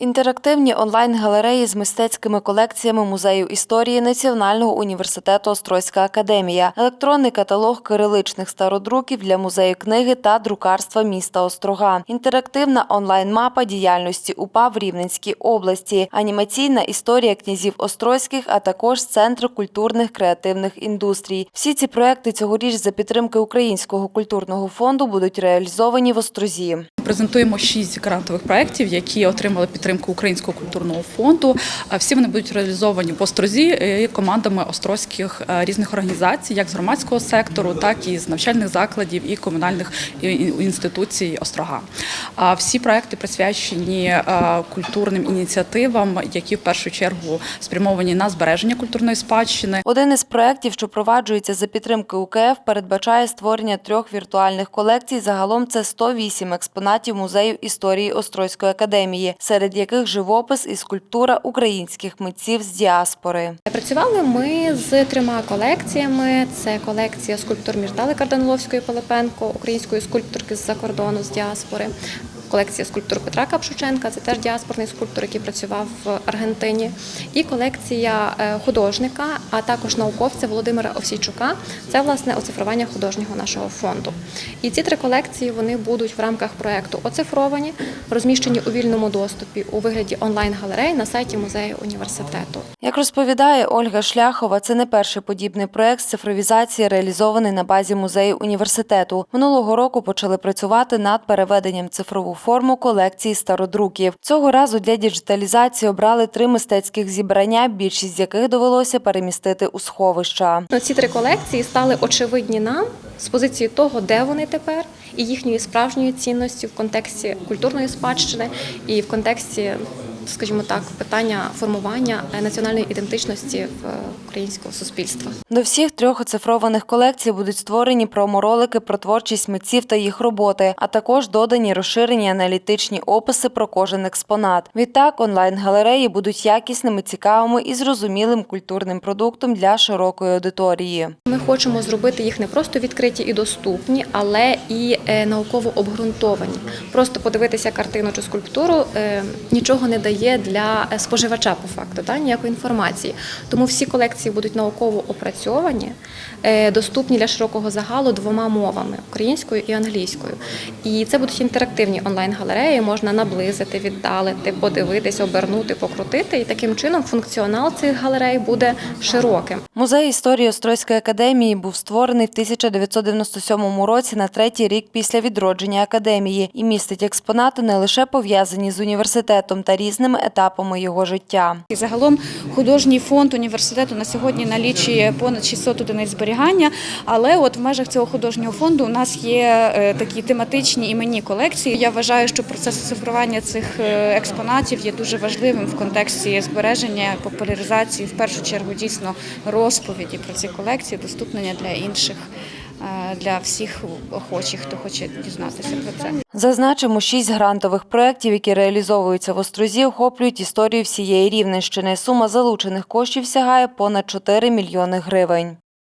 Інтерактивні онлайн-галереї з мистецькими колекціями музею історії Національного університету Острозька академія, електронний каталог кириличних стародруків для музею книги та друкарства міста Острога, інтерактивна онлайн-мапа діяльності УПА в Рівненській області, анімаційна історія князів Острозьких, а також Центр культурних креативних індустрій. Всі ці проекти цьогоріч за підтримки Українського культурного фонду будуть реалізовані в Острозі. Презентуємо шість грантових проєктів, які отримали підтримку Українського культурного фонду. Всі вони будуть реалізовані в Острозі е, командами острозьких е, різних організацій, як з громадського сектору, так і з навчальних закладів і комунальних інституцій Острога. Всі проекти присвячені е, культурним ініціативам, які в першу чергу спрямовані на збереження культурної спадщини, Один із проєктів, що впроваджується за підтримки УКФ, передбачає створення трьох віртуальних колекцій. Загалом це 108 експонатів музею історії Острозької академії, серед яких живопис і скульптура українських митців з діаспори. Працювали ми з трьома колекціями. Це колекція скульптур Міртали Карданловської Пилипенко, української скульпторки з-за кордону з діаспори. Колекція скульптур Петра Капшученка, це теж діаспорний скульптор, який працював в Аргентині. І колекція е, художника, а також науковця Володимира Овсійчука. Це власне оцифрування художнього нашого фонду. І ці три колекції вони будуть в рамках проекту оцифровані, розміщені у вільному доступі у вигляді онлайн-галерей на сайті музею університету. Як розповідає Ольга Шляхова, це не перший подібний проект з цифровізації, реалізований на базі музею університету. Минулого року почали працювати над переведенням цифрову форму колекції стародруків. Цього разу для діджиталізації обрали три мистецьких зібрання, більшість з яких довелося перемістити у сховища. Ці три колекції стали очевидні нам з позиції того, де вони тепер, і їхньої справжньої цінності в контексті культурної спадщини і в контексті, скажімо так, питання формування національної ідентичності в е, українського суспільства. До всіх трьох оцифрованих колекцій будуть створені проморолики про творчість митців та їх роботи, а також додані розширені аналітичні описи про кожен експонат. Відтак, онлайн-галереї будуть якісними, цікавими і зрозумілим культурним продуктом для широкої аудиторії. Ми хочемо зробити їх не просто відкриті і доступні, але і е, науково обґрунтовані. Просто подивитися картину чи скульптуру е, нічого не дає для е, споживача по факту, та, ніякої інформації. Тому всі колекції будуть науково опрацьовані, е, доступні для широкого загалу двома мовами українською і англійською. І це будуть інтерактивні онлайн-галереї, можна наблизити, віддалити, подивитись, обернути, покрутити. І таким чином функціонал цих галерей буде широким. Музей історії Острозької академії був створений в 1997 році на третій рік після відродження академії і містить експонати не лише пов'язані з університетом та різними етапами його життя. І Загалом художній фонд університету на сьогодні налічує понад 600 одиниць зберігання. Але от в межах цього художнього фонду у нас є е, такі тематичні іменні колекції. Я вважаю, що процес цифрування цих е, експонатів є дуже важливим в контексті збереження, популяризації, в першу чергу дійсно розповіді про ці колекції, доступнення для інших, для всіх охочих, хто хоче дізнатися про це. Зазначимо, шість грантових проєктів, які реалізовуються в Острозі, охоплюють історію всієї Рівненщини. Сума залучених коштів сягає понад 4 мільйони гривень.